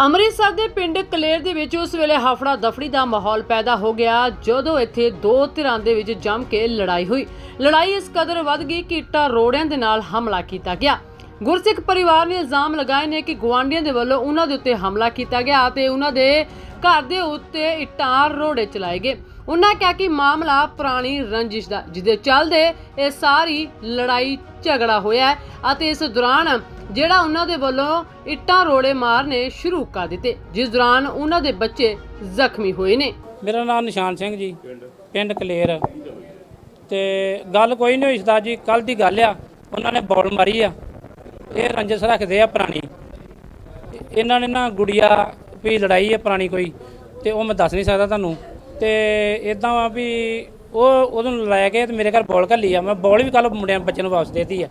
ਅੰਮ੍ਰਿਤਸਰ ਦੇ ਪਿੰਡ ਕਲੇਰ ਦੇ ਵਿੱਚ ਉਸ ਵੇਲੇ ਹਫੜਾ ਦਫੜੀ ਦਾ ਮਾਹੌਲ ਪੈਦਾ ਹੋ ਗਿਆ, ਜਦੋਂ ਇੱਥੇ ਦੋ ਧਿਰਾਂ ਦੇ ਵਿੱਚ ਜੰਮ ਕੇ ਲੜਾਈ ਹੋਈ। ਲੜਾਈ ਇਸ ਕਦਰ ਵੱਧ ਗਈ ਕਿ ਇੱਟਾਂ ਰੋੜਿਆਂ ਦੇ ਨਾਲ ਹਮਲਾ ਕੀਤਾ ਗਿਆ। ਗੁਰਸਿੱਖ ਪਰਿਵਾਰ ਨੇ ਇਲਜ਼ਾਮ ਲਗਾਏ ਨੇ ਕਿ ਗੁਆਂਢੀਆਂ ਦੇ ਵੱਲੋਂ ਉਹਨਾਂ ਦੇ ਉੱਤੇ ਹਮਲਾ ਕੀਤਾ ਗਿਆ ਅਤੇ ਉਹਨਾਂ ਦੇ ਘਰ ਦੇ ਉੱਤੇ ਇੱਟਾਂ ਰੋੜੇ ਚਲਾਏ ਗਏ। ਉਹਨਾਂ ਕਿਹਾ ਕਿ ਮਾਮਲਾ ਪੁਰਾਣੀ ਰੰਜਿਸ਼ ਦਾ ਜਿਹਦੇ ਚੱਲਦੇ ਇਹ ਸਾਰੀ ਲੜਾਈ ਝਗੜਾ ਹੋਇਆ ਅਤੇ ਇਸ ਦੌਰਾਨ ਜਿਹੜਾ ਉਹਨਾਂ ਦੇ ਵੱਲੋਂ ਇੱਟਾਂ ਰੋੜੇ ਮਾਰਨੇ ਸ਼ੁਰੂ ਕਰ ਦਿੱਤੇ, ਜਿਸ ਦੌਰਾਨ ਉਹਨਾਂ ਦੇ ਬੱਚੇ ਜ਼ਖਮੀ ਹੋਏ ਨੇ। ਮੇਰਾ ਨਾਮ ਨਿਸ਼ਾਨ ਸਿੰਘ ਜੀ, ਪਿੰਡ ਕਲੇਰ। ਤੇ ਗੱਲ ਕੋਈ ਨਹੀਂ ਹੋਈ ਸਰਦਾਰ ਜੀ ਕੱਲ ਦੀ ਗੱਲ ਆ, ਉਹਨਾਂ ਨੇ ਬੋਲ ਮਾਰੀ ਆ। ਇਹ ਰੰਜਸ ਰੱਖਦੇ ਆ ਪੁਰਾਣੀ। ਇਹਨਾਂ ਨੇ ਨਾ ਗੁੜੀਆ ਵੀ ਲੜਾਈ ਹੈ ਪੁਰਾਣੀ ਕੋਈ, ਤੇ ਉਹ ਮੈਂ ਦੱਸ ਨਹੀਂ ਸਕਦਾ ਤੁਹਾਨੂੰ। ਤੇ ਇਦਾਂ ਆ ਵੀ ਉਹ ਉਹਨੂੰ ਲੈ ਕੇ ਤੇ ਮੇਰੇ ਘਰ ਬੋਲ ਘੱਲੀ ਆ। ਮੈਂ ਬੋਲ ਵੀ ਕੱਲ ਮੁੰਡਿਆਂ ਬੱਚੇ ਨੂੰ ਵਾਪਸ ਦੇਤੀ ਆ।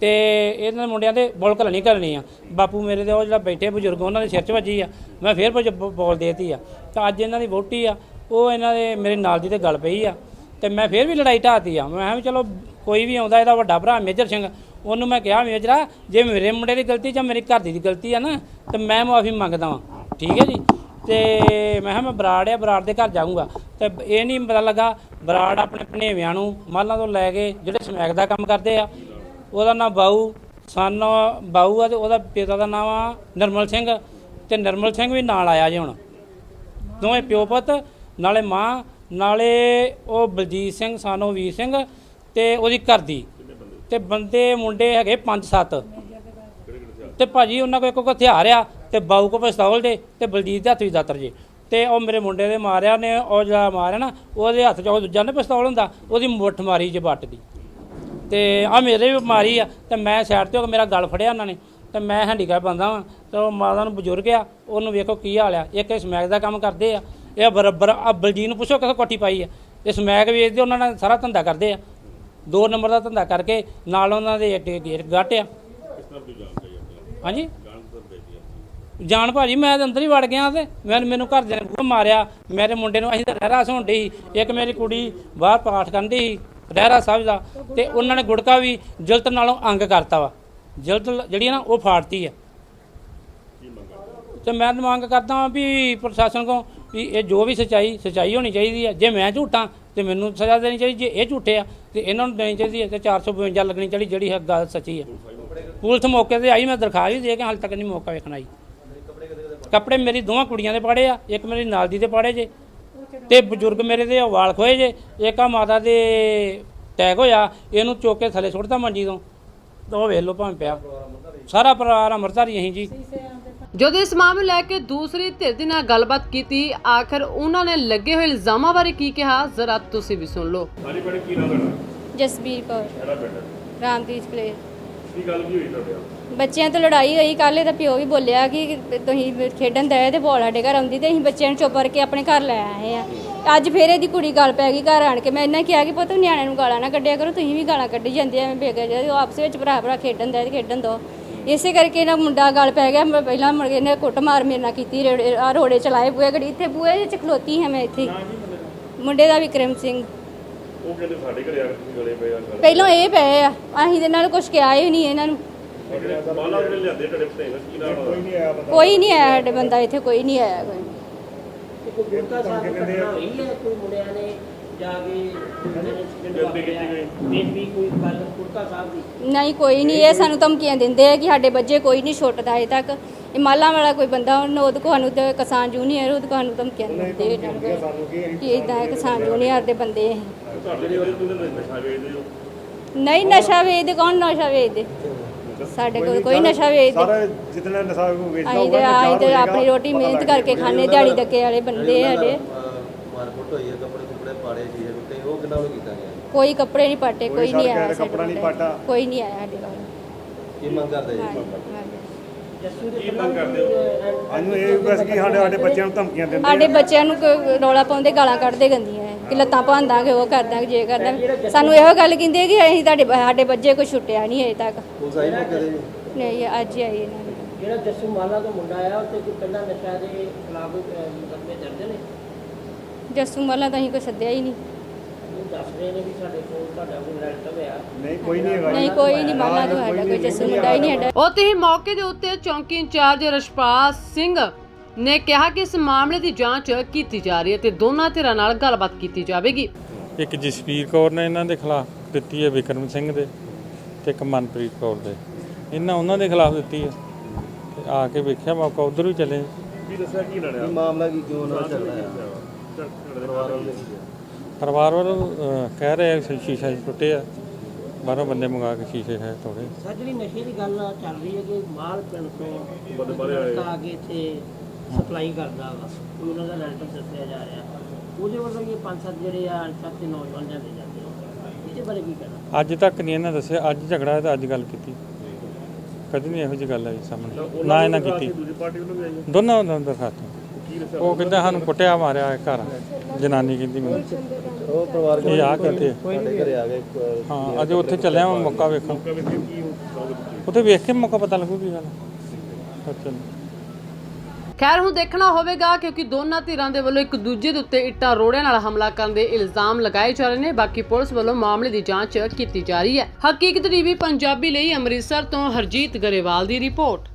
ਤੇ ਇਹਨਾਂ ਮੁੰਡਿਆਂ ਦੇ ਬੋਲ ਘੱਲਣੀ ਘੱਲਣੀ ਆ। ਬਾਪੂ ਮੇਰੇ ਦੇ ਉਹ ਜਿਹੜਾ ਬੈਠੇ ਬਜ਼ੁਰਗ, ਉਹਨਾਂ ਦੇ ਸਿਰ 'ਚ ਵੱਜੀ ਆ। ਮੈਂ ਫੇਰ ਭਜ- ਬ- ਬੋਲ ਦੇਤੀ ਆ। ਤਾਂ ਅੱਜ ਇਹਨਾਂ ਦੀ ਵੋਟੀ ਆ, ਉਹ ਇਹਨਾਂ ਦੇ ਮੇਰੇ ਨਾਲ ਦੀ ਤੇ ਗੱਲ ਪਈ ਆ। ਤੇ ਮੈਂ ਫੇਰ ਵੀ ਲੜਾਈ ਢਾਤੀ ਆ। ਮੈਂ ਕਿਹਾ ਵੀ ਚਲੋ ਕੋਈ ਵੀ ਆਉਂਦਾ, ਇਹਦਾ ਵੱਡਾ ਭਰਾ ਮੇਜਰ ਸਿੰਘ, ਉਹਨੂੰ ਮੈਂ ਕਿਹਾ, ਮੇਜਰਾ, ਜੇ ਮੇਰੇ ਮੁੰਡੇ ਦੀ ਗਲਤੀ ਜਾਂ ਮੇਰੀ ਘਰ ਦੀ ਦੀ ਗਲਤੀ ਆ ਨਾ, ਤੇ ਮੈਂ ਮਾਫੀ ਮੰਗਦਾ ਵਾਂ। ਠੀਕ ਹੈ ਜੀ? ਤੇ ਮੈਂ ਕਿਹਾ ਮੈਂ ਬਰਾੜ ਆ, ਬਰਾੜ ਦੇ ਘਰ ਜਾਊਂਗਾ। ਤੇ ਇਹ ਨਹੀਂ ਪਤਾ ਲੱਗਾ, ਬਰਾੜ ਆਪਣੇ ਭਣੇਵਿਆਂ ਨੂੰ ਮਾਲਾਂ ਤੋਂ ਲੈ ਕੇ ਜਿਹੜੇ ਸਮੈਕ ਦਾ ਕੰਮ ਕਰਦੇ ਆ, ਉਹਦਾ ਨਾਮ ਬਾਊ, ਸਨ ਬਾਊ ਆ ਤੇ ਉਹਦਾ ਪਿਤਾ ਦਾ ਨਾਮ ਆ ਨਰਮਲ ਸਿੰਘ, ਤੇ ਨਰਮਲ ਸਿੰਘ ਵੀ ਨਾਲ ਆਇਆ ਜੀ ਹੁਣ। ਦੋਵੇਂ ਪਿਓ ਪੁੱਤ, ਨਾਲੇ ਮਾਂ, ਨਾਲੇ ਉਹ ਬਲਜੀਤ ਸਿੰਘ, ਸਾਨੋ ਵੀਰ ਸਿੰਘ ਤੇ ਉਹਦੀ ਘਰ ਦੀ। ਤੇ ਬੰਦੇ ਮੁੰਡੇ ਹੈਗੇ 5-7 ਤੇ ਭਾਜੀ ਉਹਨਾਂ ਕੋਲ ਇੱਕ ਹਥਿਆਰ ਆ ਤੇ ਬਾਊ ਕੋ ਪਿਸਤੌਲ ਦੇ ਤੇ ਬਲਜੀਤ ਦੇ ਹੱਥ ਵਿੱਚ ਦਾਤਰ ਜੇ। ਤੇ ਉਹ ਮੇਰੇ ਮੁੰਡੇ ਦੇ ਮਾਰਿਆ ਨੇ ਉਹ ਜਿਹੜਾ ਮਾਰਿਆ ਨਾ ਉਹਦੇ ਹੱਥ 'ਚ ਉਹ ਦੂਜਾ ਨਾ ਪਿਸਤੌਲ ਹੁੰਦਾ ਉਹਦੀ ਮੁੱਠ ਮਾਰੀ ਜੇ ਬੱਟ ਦੀ। ਤੇ ਆ ਮੇਰੇ ਵੀ ਮਾਰੀ ਆ ਤੇ ਮੈਂ ਸਾਈਡ ਤੇ ਹੋ ਕੇ ਮੇਰਾ ਗਲ ਫੜਿਆ ਉਹਨਾਂ ਨੇ। ਤੇ ਮੈਂ ਹੈਂਡੀਕੈਪ ਬੰਦਾ ਵਾਂ ਤੇ ਉਹ ਮਾਤਾ ਨੂੰ ਬਜ਼ੁਰਗ ਆ ਉਹਨੂੰ ਵੇਖੋ ਕੀ ਹਾਲ ਆ। ਇੱਕ ਸਮੈਕ ਦਾ ਕੰਮ ਕਰਦੇ ਆ ਇਹ ਬਰਾਬਰ ਆ ਬਲਜੀਤ ਨੂੰ ਪੁੱਛੋ ਕਿੱਥੇ ਕੋਠੀ ਪਾਈ ਆ। ਇਹ ਸਮੈਕ ਵੇਚਦੇ ਉਹਨਾਂ ਨਾਲ ਸਾਰਾ ਧੰਦਾ ਕਰਦੇ ਆ। ਦੋ ਨੰਬਰ ਦਾ ਧੰਦਾ ਕਰਕੇ ਨਾਲ ਉਹਨਾਂ ਦੇ ਗੇਟ ਗੱਟ ਆ। ਹਾਂਜੀ? ਜਾਣ ਭਾਜੀ, ਮੈਂ ਤਾਂ ਅੰਦਰ ਹੀ ਵੜ ਗਿਆ ਤੇ ਮੈਂ ਮੈਨੂੰ ਘਰ ਦੇ ਨੇ ਮਾਰਿਆ। ਮੇਰੇ ਮੁੰਡੇ ਨੂੰ ਅਸੀਂ ਤਾਂ ਰਹਿਰਾ ਹੋਣ ਡਈ ਸੀ। ਇੱਕ ਮੇਰੀ ਕੁੜੀ ਬਾਹਰ ਪਾਠ ਕਰਦੀ ਸੀ, ਰਹਿਰਾ ਸਾਹਿਬ ਦਾ। ਤੇ ਉਹਨਾਂ ਨੇ ਗੁੜਕਾ ਵੀ ਜਲਤ ਨਾਲੋਂ ਅੰਗ ਕਰਤਾ ਵਾ। ਜਲਤ ਜਿਹੜੀ ਆ ਨਾ, ਉਹ ਫਾੜਤੀ ਆ। ਤੇ ਮੈਂ ਮੰਗ ਕਰਦਾ ਹਾਂ ਵੀ ਪ੍ਰਸ਼ਾਸਨ ਕੋ ਵੀ ਇਹ ਜੋ ਵੀ ਸਚਾਈ ਸਚਾਈ ਹੋਣੀ ਚਾਹੀਦੀ ਹੈ ਜੇ ਮੈਂ ਝੂਠਾਂ, ਤੇ ਮੈਨੂੰ ਸਜ਼ਾ ਦੇਣੀ ਚਾਹੀਦੀ। ਜੇ ਇਹ ਝੂਠੇ ਆ, ਤੇ ਇਹਨਾਂ ਨੂੰ ਦੇਣੀ ਚਾਹੀਦੀ ਹੈ ਤੇ 452 ਲੱਗਣੀ ਚਾਹੀਦੀ ਜਿਹੜੀ ਹੈ ਗੱਲ ਸੱਚੀ ਹੈ ਪੁਲਿਸ ਮੌਕੇ ਤੇ ਆਈ, ਮੈਂ ਦਰਖਾਸਤ ਵੀ ਦੇ ਕੇ ਹਾਲੇ ਤੱਕ ਨਹੀਂ ਮੌਕਾ ਵੇਖਣ ਆਈ। ਕੱਪੜੇ ਮੇਰੀ ਦੋਵਾਂ ਕੁੜੀਆਂ ਦੇ ਪਾੜੇ ਆ ਇੱਕ ਮੇਰੀ ਨਾਲ ਦੀ ਦੇ ਪਾੜੇ ਜੇ ਤੇ ਬਜ਼ੁਰਗ ਮੇਰੇ ਦੇ ਵਾਲ ਖੋਏ ਜੇ ਇੱਕ ਆ ਮਾਤਾ ਦੇ ਟੈਗ ਹੋਇਆ ਇਹਨੂੰ ਚੁੱਕ ਕੇ ਥੱਲੇ ਸੁੱਟਦਾ ਮੰਜੀ ਤੋਂ। ਉਹ ਵੇਖ ਲਓ ਭਾਵੇਂ ਪਿਆ। ਸਾਰਾ ਪਰਿਵਾਰ ਅੰਮ੍ਰਿਤਧਾਰੀ ਅਸੀਂ ਜੀ। ਜਦੋਂ ਇਸ ਮਾਮਲੇ ਲੈ ਕੇ ਦੂਸਰੀ ਧਿਰ ਦੇ ਨਾਲ ਗੱਲਬਾਤ ਕੀਤੀ ਆਖਰ ਉਹਨਾਂ ਨੇ ਲੱਗੇ ਹੋਏ ਇਲਜ਼ਾਮਾਂ ਬਾਰੇ ਕੀ ਕਿਹਾ? ਜ਼ਰਾ ਤੁਸੀਂ ਵੀ ਸੁਣ ਲਓ। ਹਾਂਜੀ ਭੈਣੇ ਕੀ ਨਾਮ ਲੈਣਾ ਜਸਬੀਰ ਕੌਰ। ਰਾਮਦੀਪ ਕਲੇਰ। ਕੀ ਗੱਲ ਕੀ ਹੋਈ ਤੁਹਾਡੇ ਨਾਲ? ਬੱਚਿਆਂ ਤੋਂ ਲੜਾਈ ਹੋਈ ਕੱਲ੍ਹ ਇਹਦਾ ਪਿਓ ਵੀ ਬੋਲਿਆ ਕਿ ਤੁਸੀਂ ਖੇਡਣ ਦਏ ਤੇ ਬੋਲ ਸਾਡੇ ਘਰ ਆਉਂਦੀ ਤੇ ਅਸੀਂ ਬੱਚਿਆਂ ਨੂੰ ਚੁੱਪ ਕਰਕੇ ਆਪਣੇ ਘਰ ਲੈ ਆਏ ਆ। ਅੱਜ ਫੇਰ ਇਹਦੀ ਕੁੜੀ ਗੱਲ ਪੈ ਗਈ ਘਰ ਆਣ ਕੇ। ਮੈਂ ਇਹਨਾਂ ਕਿਹਾ ਕਿ ਪੁੱਤ ਨਿਆਣਿਆਂ ਨੂੰ ਗਾਲਾਂ ਨਾ ਕੱਢਿਆ ਕਰੋ ਤੁਸੀਂ ਵੀ ਗਾਲਾਂ ਕੱਢੀ ਜਾਂਦੇ ਆ। ਬੇਗਾ ਜੇ ਉਹ ਆਪਸ ਵਿੱਚ ਭਰਾ ਭਰਾ ਖੇਡਣ ਦਏ ਤੇ ਖੇਡਣ ਦੋ। ਇਸੇ ਕਰਕੇ ਇਹਨਾਂ ਮੁੰਡਾ ਗੱਲ ਪੈ ਗਿਆ। ਮੈਂ ਪਹਿਲਾਂ ਮੁੜ ਕੇ ਇਹਨੇ ਕੁੱਟ ਮਾਰ ਮੇਰੇ ਨਾਲ ਕੀਤੀ ਰੇੜੇ ਆ ਰੋੜੇ ਚਲਾਏ ਬੂਏ ਘੜੀ। ਇੱਥੇ ਬੂਏ ਚ ਖਲੋਤੀ ਹਾਂ ਮੈਂ ਇੱਥੇ। ਮੁੰਡੇ ਦਾ ਵਿਕਰਮ ਸਿੰਘ। ਉਹ ਕਹਿੰਦੇ ਸਾਡੇ ਘਰੇ ਆ ਕੇ ਤੁਸੀਂ ਗਲੇ ਪਏ ਆ ਗੱਲ ਪਹਿਲਾਂ ਇਹ ਪਏ ਆ ਅਸੀਂ ਤੇ ਨਾਲ ਕੁਝ ਕਿਹਾ ਹੀ ਨਹੀਂ ਇਹਨਾਂ ਨੂੰ। ਮਾਲਾ ਜਿਹੜੇ ਲਿਆਂਦੇ ਤੁਹਾਡੇ ਭਤੇਜ ਕੀ ਨਾਮ ਕੋਈ ਨਹੀਂ ਆਇਆ ਕੋਈ ਨਹੀਂ ਆਇਆ ਸਾਡੇ ਬੰਦਾ ਇੱਥੇ ਕੋਈ ਨਹੀਂ ਆਇਆ ਕੋਈ। ਗੁਰਕਾ ਸਾਹਿਬ ਦੀ ਘਟਨਾ ਹੋਈ ਹੈ ਕੋਈ ਮੁੰਡਿਆਂ ਨੇ ਜਾ ਕੇ ਗਲਤੀ ਕੀਤੀ ਗਈ। ਬੇਬੀ ਕੋਈ ਗੱਲ ਗੁਰਕਾ ਸਾਹਿਬ ਦੀ। ਨਹੀਂ ਕੋਈ ਨਹੀਂ ਇਹ ਸਾਨੂੰ ਧਮਕੀਆਂ ਦਿੰਦੇ ਆ ਕਿ ਸਾਡੇ ਬੱਚੇ ਕੋਈ ਨਹੀਂ ਛੁੱਟਦਾ ਅਜੇ ਤੱਕ। ਇਹ ਮਾਲਾ ਵਾਲਾ ਕੋਈ ਬੰਦਾ ਉਹਨੂੰ ਉਹਦੇ ਕੋਲ ਸਾਨੂੰ ਤੇ ਕਿਸਾਨ ਜੂਨੀਅਰ ਉਹਦੇ ਕੋਲ ਸਾਨੂੰ ਧਮਕੀਆਂ ਦਿੰਦੇ ਕੇ ਇਦਾਂ ਕਿਸਾਨ ਜੂਨੀਅਰ ਦੇ ਬੰਦੇ ਇਹ। ਤੁਹਾਡੇ ਜਿਹੜੇ ਤੁਸੀਂ ਨਸ਼ਾ ਵੇਚਦੇ ਹੋ? ਨਹੀਂ ਨਸ਼ਾ ਵੇਚਦੇ ਕੌਣ ਨਸ਼ਾ ਵੇਚਦੇ? ਸਾਡੇ ਕੋਲ ਕੋਈ ਨਸ਼ਾ ਵੇਚਦੇ। ਸਾਰਾ ਜਿਤਨਾ ਨਸ਼ਾ ਕੋ ਵੇਚਦਾ ਅਸੀਂ ਤੇ ਅਸੀਂ ਤੇ ਆਪਣੀ ਰੋਟੀ ਮਿਹਨਤ ਕਰਕੇ ਖਾਣੇ ਦਿਹਾੜੀ ਡੱਕੇ ਵਾਲੇ ਬੰਦੇ ਆ ਸਾਡੇ। ਮਾਰਕੁੱਟ ਹੋਈ ਹੈ ਕੱਪੜੇ ਕੁਪੜੇ ਪਾੜੇ ਸੀ ਤੇ ਉਹ ਕਿੰਨਾ ਨੂੰ ਕੀਤਾ ਗਿਆ? ਕੋਈ ਕੱਪੜੇ ਨਹੀਂ ਪਾਟੇ ਕੋਈ ਨਹੀਂ ਆਇਆ ਸਾਡੇ ਕੱਪੜਾ ਨਹੀਂ ਕੋਲ। ਪਾਟਾ। ਕੋਈ ਨਹੀਂ ਆਇਆ ਸਾਡੇ ਕੋਲ। ਕੀ ਮੰਗ ਕਰਦੇ ਜੀ? ਹਾਂਜੀ, ਹਾਂਜੀ। ਕੀ ਮੰਗ ਕਰਦੇ ਹੋ? ਸਾਨੂੰ ਇਹ ਬਸ ਕਿ ਸਾਡੇ ਸਾਡੇ ਬੱਚਿਆਂ ਨੂੰ ਧਮਕੀਆਂ ਦਿੰਦੇ ਸਾਡੇ ਬੱਚਿਆਂ ਨੂੰ ਕੋਈ ਰੌਲਾ ਪਾਉਂਦੇ ਗਾਲਾਂ ਕੱਢਦੇ ਗੰਦੀਆਂ। ਕਿ ਲੱਤਾਂ ਭਾਂਦਾਂਗੇ ਉਹ ਕਰਦਾਂਗੇ ਜੇ ਕਰਦਾਂਗੇ ਸਾਨੂੰ ਇਹੋ ਗੱਲ ਕਹਿੰਦੇ ਕਿ ਅਸੀਂ ਤੁਹਾਡੇ ਸਾਡੇ ਬੱਚੇ ਕੋਈ ਛੁੱਟਿਆ ਨਹੀਂ ਅਜੇ ਤੱਕ। ਪੁਲਿਸ ਆਈ ਮੌਕੇ ਤੇ? ਜੀ ਨਹੀਂ ਅੱਜ ਹੀ ਆਈ ਇਹਨਾਂ ਦੀ। ਜਿਹੜਾ ਜੱਸੂ ਮਾਲਾ ਤੋਂ ਮੁੰਡਾ ਆਇਆ ਉਹ ਤੇ ਕੋਈ ਪਹਿਲਾਂ ਨਸ਼ਾ ਦੇ ਖਿਲਾਫ ਮੁਕੱਦਮੇ ਦਰਜ ਨੇ? ਜੱਸੂ ਮੱਲਾ ਤਾਂ ਅਸੀਂ ਕੋਈ ਸੱਦਿਆ ਹੀ ਨਹੀਂ। ਉਹ ਦੱਸ ਰਹੇ ਨੇ ਵੀ ਸਾਡੇ ਕੋਲ ਤੁਹਾਡਾ ਕੋਈ ਰਿਲੇਟਿਵ ਆ। ਨਹੀਂ ਕੋਈ ਨਹੀਂ ਹੈਗਾ। ਨਹੀਂ ਕੋਈ ਨਹੀਂ ਮਾਲਾ ਤੋਂ ਸਾਡਾ ਕੋਈ ਜੱਸੂ ਮੁੰਡਾ ਹੀ ਨਹੀਂ ਸਾਡਾ ਉੱਥੇ ਹੀ ਮੌਕੇ ਦੇ ਉੱਤੇ ਚੌਂਕੀ ਇੰਚਾਰਜ ਰਸ਼ਪਾਲ ਸਿੰਘ ਨੇ ਕਿਹਾ ਕਿ ਇਸ ਮਾਮਲੇ ਦੀ ਜਾਂਚ ਕੀਤੀ ਜਾ ਰਹੀ ਹੈ ਤੇ ਦੋਨਾਂ ਧਿਰਾਂ ਨਾਲ ਗੱਲਬਾਤ ਕੀਤੀ ਜਾਵੇਗੀ। ਇੱਕ ਜਸਵੀਰ ਕੌਰ ਨੇ ਇਹਨਾਂ ਦੇ ਖਿਲਾਫ ਦਿੱਤੀ ਹੈ ਵਿਕਰਮ ਸਿੰਘ ਦੇ ਤੇ ਇੱਕ ਮਨਪ੍ਰੀਤ ਕੌਰ ਦੇ। ਇਹਨਾਂ ਉਹਨਾਂ ਦੇ ਖਿਲਾਫ ਦਿੱਤੀ ਹੈ। ਤੇ ਆ ਕੇ ਵੇਖਿਆ ਮੌਕਾ ਉਧਰ ਵੀ ਚਲੇ। ਕੀ ਦੱਸਿਆ ਕੀ ਲੜਿਆ? ਮਾਮਲਾ ਕੀ ਕਿਉਂ ਨਾ ਚੱਲ ਰਿਹਾ ਪਰਿਵਾਰ ਵਾਲੇ? ਪਰਿਵਾਰ ਵੱਲੋਂ ਅਹ, ਕਹਿ ਰਹੇ ਆ ਕਿ ਸ਼ੀਸ਼ਾ ਜੀ ਟੁੱਟੇ ਆ। ਬਾਹਰੋਂ ਬੰਦੇ ਮੰਗਾ ਕੇ ਸ਼ੀਸ਼ੇ ਹੈ ਤੋੜੇ। ਸਰ ਜਿਹੜੀ ਨਸ਼ੇ ਦੀ ਗੱਲ ਚੱਲ ਰਹੀ ਹੈ ਕਿ ਮਾਲ ਪਿੰਡ ਤੋਂ ਬੰਦੇ ਬਾਹਰ ਆਏ। ਆ ਕੇ ਇੱਥੇ ਸਪਲਾਈ ਕਰਦਾ ਵਾ ਕੋਈ ਉਹਨਾਂ ਦਾ ਰਿਲੇਟਿਵ ਦੱਸਿਆ ਜਾ ਰਿਹਾ। ਉਹਦੇ ਵੱਲੋਂ ਇਹ ਪੰਜ ਸੱਤ ਜਿਹੜੇ ਆ ਅਣਪਛਾਤੇ ਨੌਜਵਾਨ ਜਾਂਦੇ ਜਾਂਦੇ। ਇਹਦੇ ਬਾਰੇ ਕੀ ਕਹਿਣਾ? ਅੱਜ ਤੱਕ ਨਹੀਂ ਇਹਨਾਂ ਦੱਸਿਆ ਅੱਜ ਝਗੜਾ ਹੈ ਤਾਂ ਅੱਜ ਗੱਲ ਕੀਤੀ। ਕਦੀ ਨਹੀਂ ਇਹੋ ਜਿਹੀ ਗੱਲ ਆਈ ਸਾਹਮਣੇ ਨਾ ਇਹਨਾਂ ਕੀਤੀ। ਦੂਜੀ ਪਾਰਟੀ ਵੱਲੋਂ ਵੀ ਆਈ ਹੈ? ਦੋਨਾਂ ਦਾ ਦਰਖਾਸਤ ਉਹ ਕਹਿੰਦਾ ਸਾਨੂੰ ਕੁੱਟਿਆ ਮਾਰਿਆ ਹੈ ਘਰ। ਜਨਾਨੀ ਕਹਿੰਦੀ ਮੈਨੂੰ। ਉਹ ਪਰਿਵਾਰ ਇਹ ਆ ਕਹਿੰਦੇ ਸਾਡੇ ਘਰੇ ਆ ਗਏ ਹਾਂ ਅੱਜ ਉੱਥੇ ਚੱਲਿਆ ਮੈਂ ਮੌਕਾ ਵੇਖਣ। ਕਿ ਕੀ ਹੋਊਗਾ ਉੱਥੇ ਵੇਖ ਕੇ ਮੌਕਾ ਪਤਾ ਲੱਗੂ ਕੀ ਗੱਲ ਹੈ। ਖੈਰ ਹੁਣ ਦੇਖਣਾ ਹੋਵੇਗਾ ਕਿਉਂਕਿ ਦੋਨਾਂ ਧਿਰਾਂ ਦੇ ਵੱਲੋਂ ਇੱਕ ਦੂਜੇ ਦੇ ਉੱਤੇ ਇੱਟਾਂ ਰੋੜਿਆਂ ਨਾਲ ਹਮਲਾ ਕਰਨ ਦੇ ਇਲਜ਼ਾਮ ਲਗਾਏ ਜਾ ਰਹੇ ਨੇ। ਬਾਕੀ ਪੁਲਿਸ ਵੱਲੋਂ ਮਾਮਲੇ ਦੀ ਜਾਂਚ ਕੀਤੀ ਜਾ ਰਹੀ ਹੈ। ਹਕੀਕਤ ਟੀਵੀ ਪੰਜਾਬੀ ਲਈ ਅੰਮ੍ਰਿਤਸਰ ਤੋਂ ਹਰਜੀਤ ਗਰੇਵਾਲ ਦੀ ਰਿਪੋਰਟ।